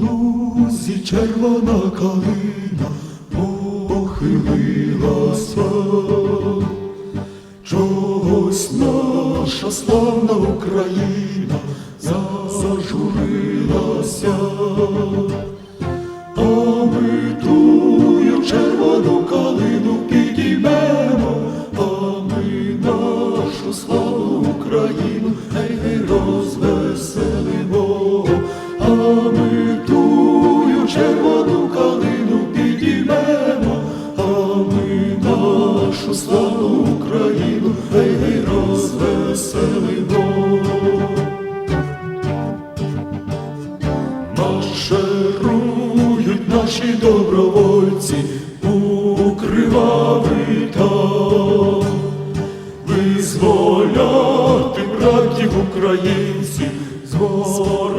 Лузі червона калина похилилася, чогось наша славна Україна зажурилася, а червону калину підіймемо, а ми нашу славну Україну калину підіймемо, а ми нашу славну Україну гей, гей, розвеселимо. Марширують наші добровольці у кривавий там, визволяти братів українців України.